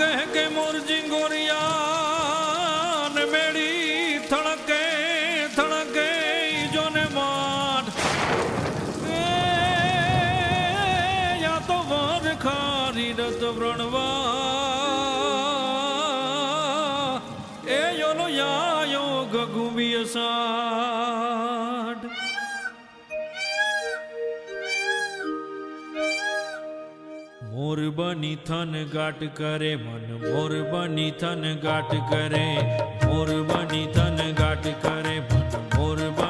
કહે કે મોરજી ગોરિયા મેળી થણકે થણકે જોને માન યા તો વર ખારી રત વ્રણવા એ યોનો યા યોગ ગુબિયસાડ मोर बनी थन गाट करे, मन मोर बनी थन गाट करे। मोर बनी थन गाट करे, मन मोर बनी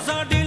I'm sorry.